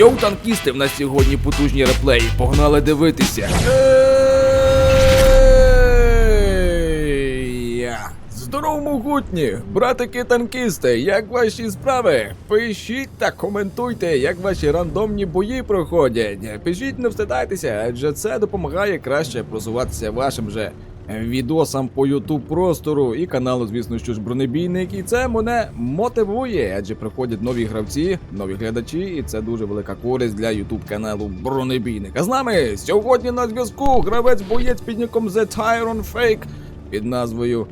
Йоу, танкісти, в нас сьогодні потужні реплеї. Погнали дивитися. Здорово, могутні! Братики танкісти, як ваші справи? Пишіть та коментуйте, як ваші рандомні бої проходять. Пишіть, не встидайтеся, адже це допомагає краще просуватися вашим же відосам по YouTube простору і каналу, звісно, що ж бронебійник. І це мене мотивує, адже приходять нові гравці, нові глядачі, і це дуже велика користь для YouTube каналу Бронебійник. А з нами сьогодні на зв'язку гравець боєць під ніком The Tyron Fake під назвою.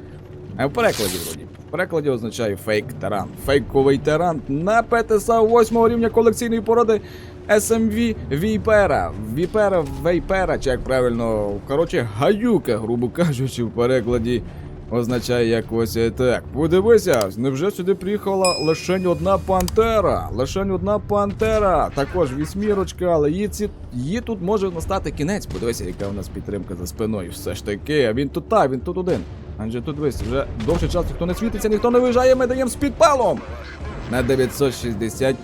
В перекладі вроді. В перекладі означає фейк таран. Фейковий таран на ПТСА 8 рівня колекційної породи SMV Віпера. Віпера Вейпера, чи як правильно, коротше, гаюка, грубо кажучи, в перекладі означає якось так. Подивися, невже сюди приїхала лише одна пантера. Лише одна пантера. Також вісьмірочка, але її, ці... її тут може настати кінець. Подивися, яка у нас підтримка за спиною. Все ж таки, а він тут та, він тут один. Адже тут дивись, вже довший час ніхто не світиться, ніхто не виїжджає, ми даємо з підпалом. На 960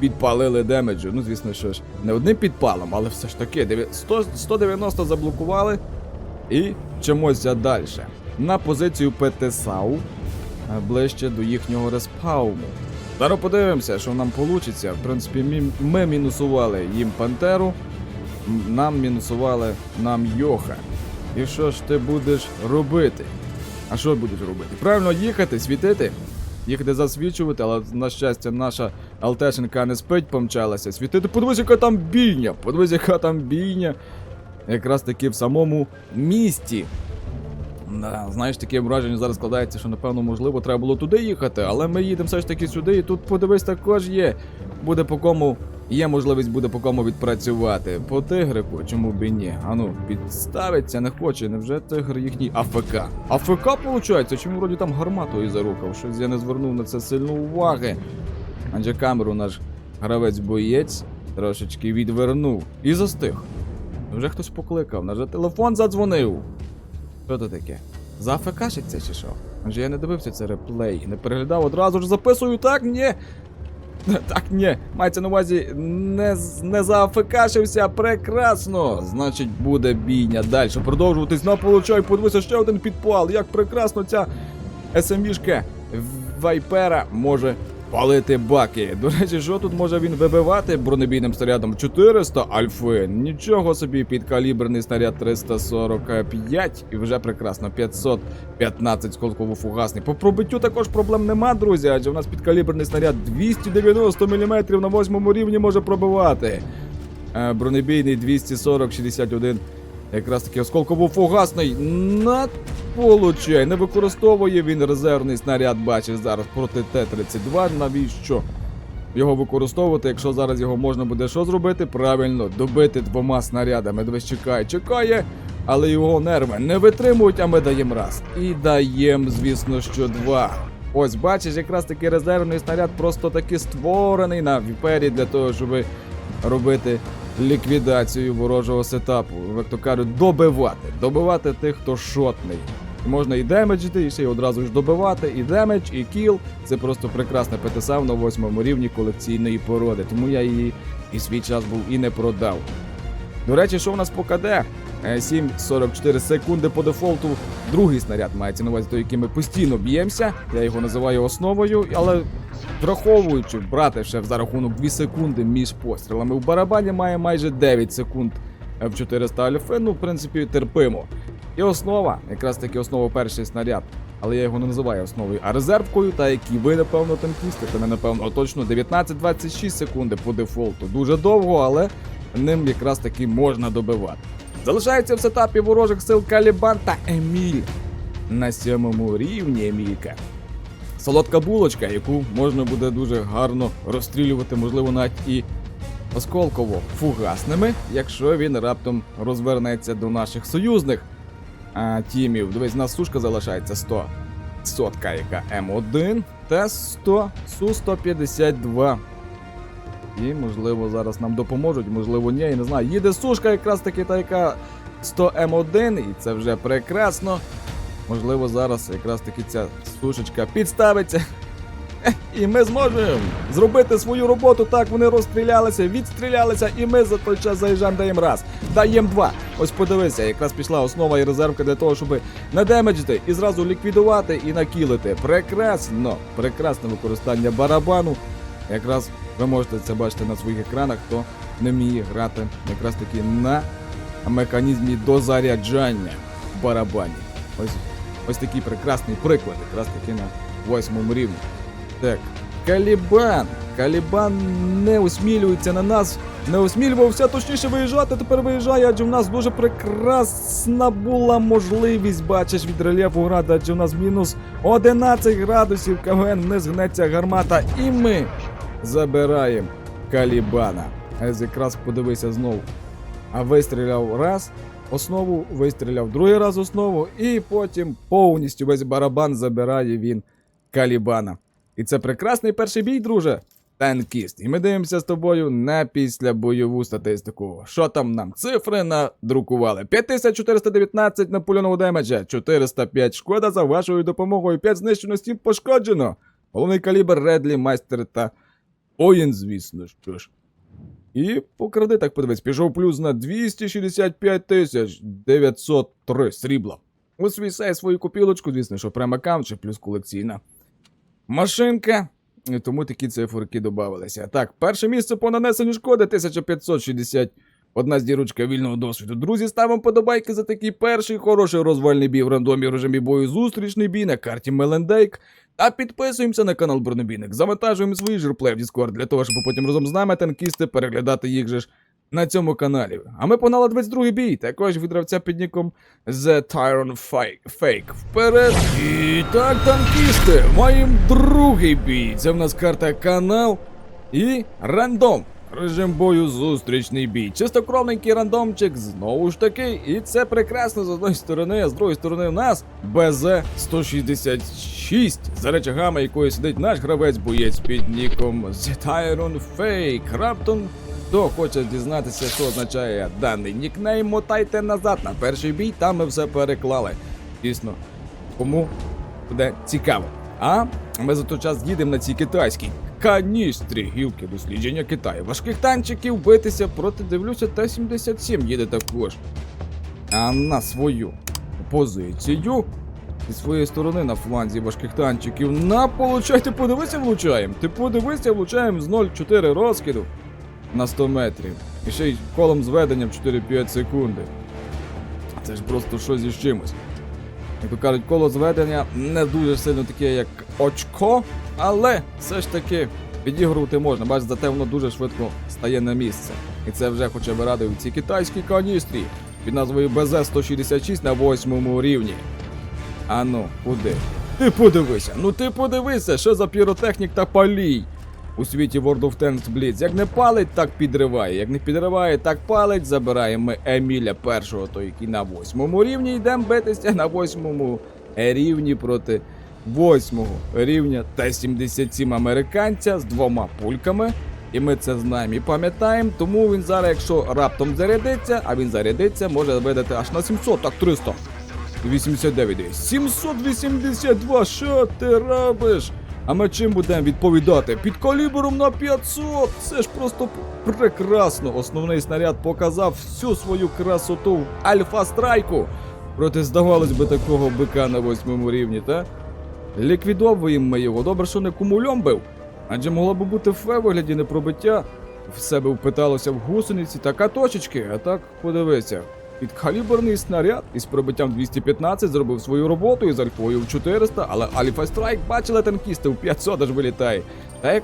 підпалили демеджу. Ну, звісно, що ж, не одним підпалом, але все ж таки, 100, 190 заблокували і чомусь далі. На позицію ПТСАУ ближче до їхнього респауну. Зараз подивимося, що нам вийде. В принципі, мі- ми мінусували їм Пантеру, нам мінусували нам Йоха. І що ж ти будеш робити? А що будеш робити? Правильно їхати, світити, їхати засвічувати, але на щастя, наша алтешенка не спить, помчалася. Світити, подивись, яка там бійня! Подивись, яка там бійня. Якраз таки в самому місті. Да, знаєш, таке враження зараз складається, що напевно можливо треба було туди їхати, але ми їдемо все ж таки сюди, і тут подивись також є. Буде по кому. Є можливість буде по кому відпрацювати. По тигрику, чому б і ні? Ану, підставиться, не хоче. Невже тигр їхній АФК? АФК, виходить? Чому вроді там гарматою зарухав? Щось я не звернув на це сильно уваги. Адже камеру наш гравець-боєць трошечки відвернув і застиг. Вже хтось покликав, наже телефон задзвонив. Що то таке? За АФКшиться чи що? Адже я не дивився це реплей, не переглядав, одразу ж записую, так? Ні. Так, ні, мається на увазі, не, не заафекашився, прекрасно. Значить, буде бійня далі. Продовжуватись на получай, подивися ще один підпал. Як прекрасно ця СМВшка Вайпера може палити баки. До речі, що тут може він вибивати бронебійним снарядом 400 альфи? Нічого собі, підкаліберний снаряд 345 і вже прекрасно 515 сколково-фугасний. По пробиттю також проблем нема, друзі, адже у нас підкаліберний снаряд 290 мм на восьмому рівні може пробивати. Е, Бронебійний 240-61. Якраз таки осколково-фугасний на получай. Не використовує він резервний снаряд, бачиш зараз проти Т-32. Навіщо його використовувати, якщо зараз його можна буде що зробити? Правильно, добити двома снарядами. Дивись, чекає, чекає, але його нерви не витримують, а ми даємо раз. І даємо, звісно, що два. Ось бачиш, якраз таки резервний снаряд просто таки створений на віпері для того, щоб робити ліквідацію ворожого сетапу. Як то кажуть, добивати. Добивати тих, хто шотний. Можна і демеджити, і ще й одразу ж добивати, і демедж, і кіл. Це просто прекрасна ПТСАВ на восьмому рівні колекційної породи. Тому я її і свій час був і не продав. До речі, що в нас по КД? Е, 7,44 секунди по дефолту. Другий снаряд мається на увазі, той, яким ми постійно б'ємося. Я його називаю основою, але враховуючи, брати ще за рахунок 2 секунди між пострілами. У барабані має майже 9 секунд е, в 400 альфи. Ну, в принципі, терпимо. І основа, якраз таки основа перший снаряд. Але я його не називаю основою, а резервкою, та які ви, напевно, танкісти, та не напевно, точно 19-26 секунди по дефолту. Дуже довго, але ним якраз таки можна добивати. Залишається в сетапі ворожих сил Калібан та Еміль. На сьомому рівні Емілька. Солодка булочка, яку можна буде дуже гарно розстрілювати, можливо, навіть і осколково фугасними, якщо він раптом розвернеться до наших союзних а, тімів. Дивись, у нас сушка залишається 100. Сотка, яка М1 та 100 Су-152. І, можливо, зараз нам допоможуть, можливо, ні, я не знаю. Їде сушка, якраз таки та, яка 100 М1, і це вже прекрасно. Можливо, зараз якраз таки ця сушечка підставиться І ми зможемо зробити свою роботу. Так вони розстрілялися, відстрілялися, і ми за той час заїжджаємо, даємо раз, даємо два. Ось подивися, якраз пішла основа і резервка для того, щоб надемеджити і зразу ліквідувати і накілити. Прекрасно, прекрасне використання барабану. Якраз ви можете це бачити на своїх екранах, хто не вміє грати якраз таки на механізмі дозаряджання в барабані. Ось, ось такий прекрасний приклад, якраз таки на восьмому рівні. Так, Калібан. Калібан не осмілюється на нас. Не осмілювався точніше виїжджати, тепер виїжджає, адже в нас дуже прекрасна була можливість, бачиш, від рельєфу града, адже в нас мінус 11 градусів КВН, вниз гнеться гармата, і ми забираємо Калібана. А якраз подивися знову. А вистріляв раз основу, вистріляв другий раз основу, і потім повністю весь барабан забирає він Калібана. І це прекрасний перший бій, друже. Танкіст. І ми дивимося з тобою на післябойову статистику. Що там нам? Цифри надрукували. 5419 напульоного демеджа, 405 шкода за вашою допомогою, 5 знищено, 7 пошкоджено. Головний калібр Редлі, майстер та Оєн, звісно, що ж. І по кредитах подивись, пішов плюс на 265 тисяч 903 срібла. Освісай свою копілочку, звісно, що прямо аккаунт чи плюс колекційна машинка. Тому такі циферки додавалися. Так, перше місце по нанесенню шкоди 1560. Одна зірочка вільного досвіду. Друзі, ставимо подобайки за такий перший хороший розвальний бій в рандомі режимі бою зустрічний бій на карті Мелендейк. Та підписуємося на канал Бронебійник. Завантажуємо свої жирплей в Discord для того, щоб потім разом з нами танкісти переглядати їх же ж на цьому каналі. А ми погнали 22-й бій, також від гравця під ніком The Tyron. Fake. Вперед! І так, танкісти, маємо другий бій. Це в нас карта канал і рандом. Режим бою зустрічний бій. Чистокровненький рандомчик знову ж таки. І це прекрасно з одної сторони, а з другої сторони в нас БЗ-166, за речагами якої сидить наш гравець боєць під ніком The Tyron Fake. Раптом хто хоче дізнатися, що означає даний нікнейм, мотайте назад на перший бій, там ми все переклали. Дійсно, кому буде цікаво. А ми за той час їдемо на цій китайській каністрі гілки дослідження Китаю. Важких танчиків битися проти, дивлюся, Т-77 їде також. А на свою позицію зі своєї сторони на фланзі важких танчиків. На получай, ти подивися, влучаємо. Ти подивися, влучаємо з 0,4 розкиду на 100 метрів. І ще й колом зведення в 4-5 секунди. Це ж просто щось із чимось. Як кажуть, коло зведення не дуже сильно таке, як очко, але все ж таки підігрувати можна. Бач, зате воно дуже швидко стає на місце. І це вже хоча б радує ці китайські каністрі під назвою БЗ-166 на восьмому рівні. А ну, куди? Ти подивися, ну ти подивися, що за піротехнік та палій. У світі World of Tanks Blitz. Як не палить, так підриває. Як не підриває, так палить. Забираємо Еміля першого, той, який на восьмому рівні. Йдемо битися на восьмому рівні проти восьмого рівня Т-77 американця з двома пульками. І ми це знаємо і пам'ятаємо, тому він зараз, якщо раптом зарядиться, а він зарядиться, може видати аж на 700, так 300. 89 дивись. 782, що ти робиш? А ми чим будемо відповідати? Під калібром на 500! Це ж просто прекрасно. Основний снаряд показав всю свою красоту в альфа-страйку. Проти, здавалось би, такого бика на восьмому рівні, та? Ліквідовуємо ми його. Добре, що не кумульом бив. Адже могло би бути фе вигляді непробиття. В себе впиталося в гусениці та каточечки, а так подивися. Підкаліберний снаряд із пробиттям 215 зробив свою роботу із альфою в 400, але Альфа Страйк бачили танкісти в 500 аж вилітає. Та як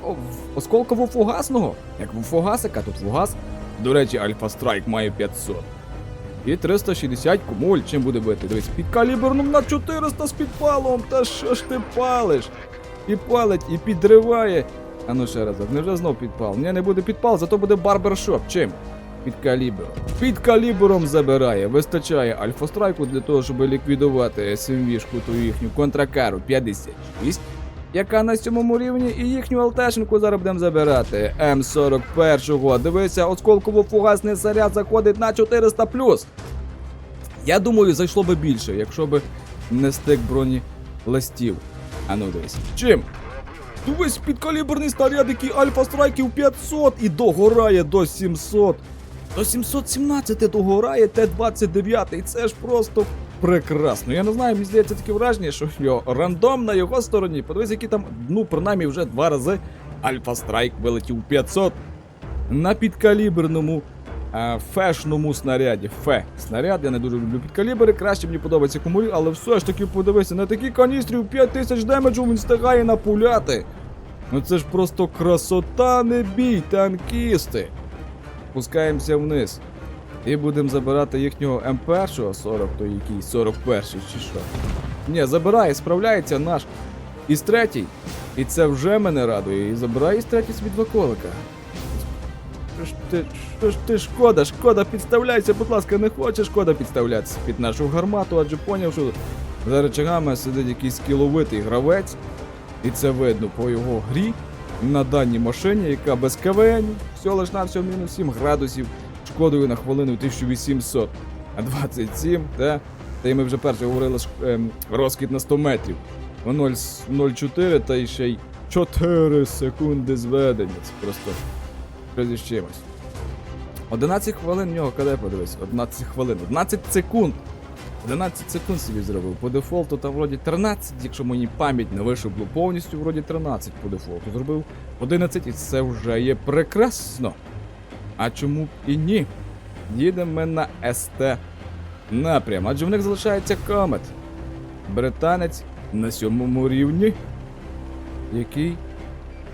осколково фугасного, як у фугасика, тут фугас. До речі, Альфа Страйк має 500. І 360 кумуль, чим буде бити? Дивись, під каліберном на 400 з підпалом. Та що ж ти палиш? І палить, і підриває. А ну ще раз, невже знов підпал? Ні, не буде підпал, зато буде барбершоп. Чим? Під калібром. Під калібром забирає. Вистачає альфа-страйку для того, щоб ліквідувати SMV-шку ту їхню контракару 56. Яка на сьомому рівні, і їхню алтешенку зараз будемо забирати. М41. Дивися, осколково-фугасний заряд заходить на 400 Я думаю, зайшло би більше, якщо би не стик броні листів. А ну дивись. Чим? Дивись, підкаліберний снаряд, який Альфа Страйків 500 і догорає до 700. До 717 догорає Т-29, і це ж просто прекрасно. Я не знаю, мені здається таке враження, що його рандом на його стороні. Подивись, які там, ну, принаймні, вже два рази Альфа Страйк вилетів 500 на підкаліберному а, фешному снаряді. Фе снаряд, я не дуже люблю підкалібри, краще мені подобається кумулі, але все ж таки подивися, на такі каністрі 5000 демеджу він встигає напуляти. Ну це ж просто красота, не бій, танкісти. Спускаємося вниз. І будемо забирати їхнього М1, 40, то який 41 чи що. Ні, забирає, справляється наш із третій. І це вже мене радує. І забирає із третій два колика. Що ж ти, що ж ти, шкода, шкода, підставляйся, будь ласка, не хоче шкода підставлятися під нашу гармату, адже поняв, що за речагами сидить якийсь кіловитий гравець, і це видно по його грі на даній машині, яка без КВН, всього лиш на всього мінус 7 градусів, шкодою на хвилину 1800, а 27, та? Й ми вже перше говорили ем, розкид на 100 метрів. 0,04 та ще й 4 секунди зведення. Це просто щось із чимось. 11 хвилин в нього КД подивись, 11 хвилин, 11 секунд. 11 секунд собі зробив. По дефолту там вроді 13, якщо мені пам'ять не вишибло повністю, вроді 13 по дефолту зробив 11 і це вже є прекрасно. А чому б і ні? Їдемо ми на СТ напрям, адже в них залишається комет. Британець на сьомому рівні, який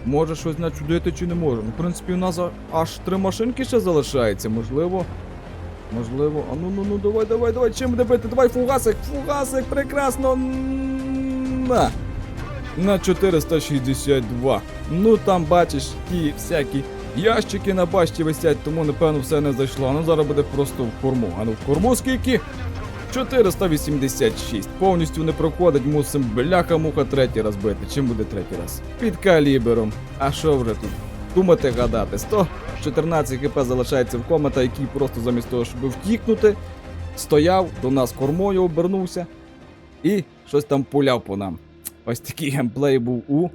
може щось начудити чи не може. Ну, в принципі, у нас аж три машинки ще залишається, можливо. Можливо. А ну ну ну давай, давай, давай, чим буде бити? Давай фугасик, фугасик, прекрасно. На. На 462. Ну там бачиш ті всякі ящики на башті висять, тому напевно все не зайшло. Ну зараз буде просто в корму. А ну в корму скільки? 486. Повністю не проходить, мусим бляха-муха третій раз бити. Чим буде третій раз? Під калібером. А що вже тут? Думати гадати. 114 хп залишається в комета, який просто замість того, щоб втікнути, стояв, до нас кормою обернувся і щось там пуляв по нам. Ось такий геймплей був у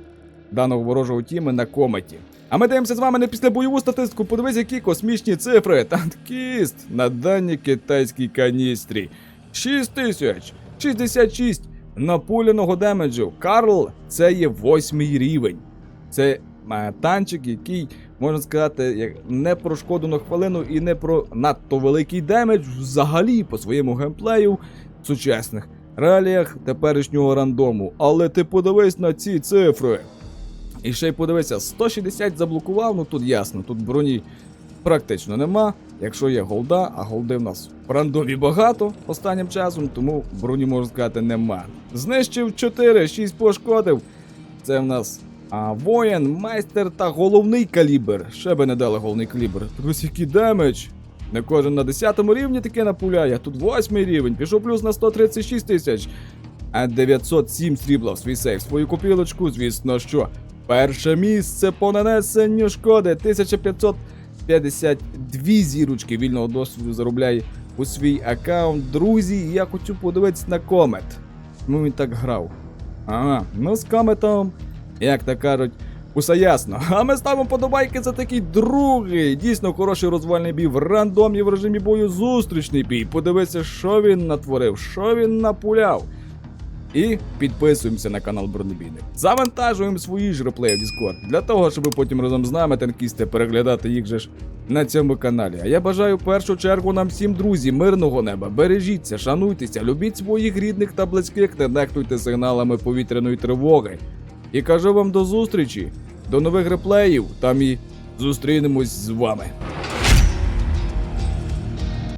даного ворожого тіми на кометі. А ми дивимося з вами на післябойову статистику. Подивись, які космічні цифри. Танкіст на даній китайській каністрі. 6 тисяч 66 напуляного демеджу. Карл це є восьмий рівень. Це танчик, який, можна сказати, не про шкоду хвилину і не про надто великий демедж взагалі по своєму геймплею в сучасних реаліях теперішнього рандому. Але ти подивись на ці цифри. І ще й подивися, 160 заблокував, ну тут ясно, тут броні практично нема. Якщо є голда, а голди в нас в рандомі багато останнім часом, тому броні можна сказати нема. Знищив 4, 6 пошкодив. Це в нас а, воїн, майстер та головний калібр. Ще би не дали головний калібр. Ось який демедж. Не кожен на 10 рівні таке напуляє, тут 8 рівень, пішов плюс на 136 тисяч. А 907 срібла в свій сейф. Свою копілочку, звісно, що. Перше місце по нанесенню шкоди 1552 зірочки вільного досвіду заробляє у свій аккаунт. Друзі, я хочу подивитися на комет. Ну він так грав. Ага, ну з кометом, як то кажуть, усе ясно. А ми ставимо подобайки за такий другий. Дійсно хороший розвальний бій в рандомі в режимі бою зустрічний бій. Подивися, що він натворив, що він напуляв. І підписуємося на канал Бронебійник. Завантажуємо свої ж реплеї в Discord, для того, щоб потім разом з нами танкісти переглядати їх же ж на цьому каналі. А я бажаю в першу чергу нам всім друзі, мирного неба. Бережіться, шануйтеся, любіть своїх рідних та близьких, не нехтуйте сигналами повітряної тривоги. І кажу вам до зустрічі, до нових реплеїв, там і зустрінемось з вами.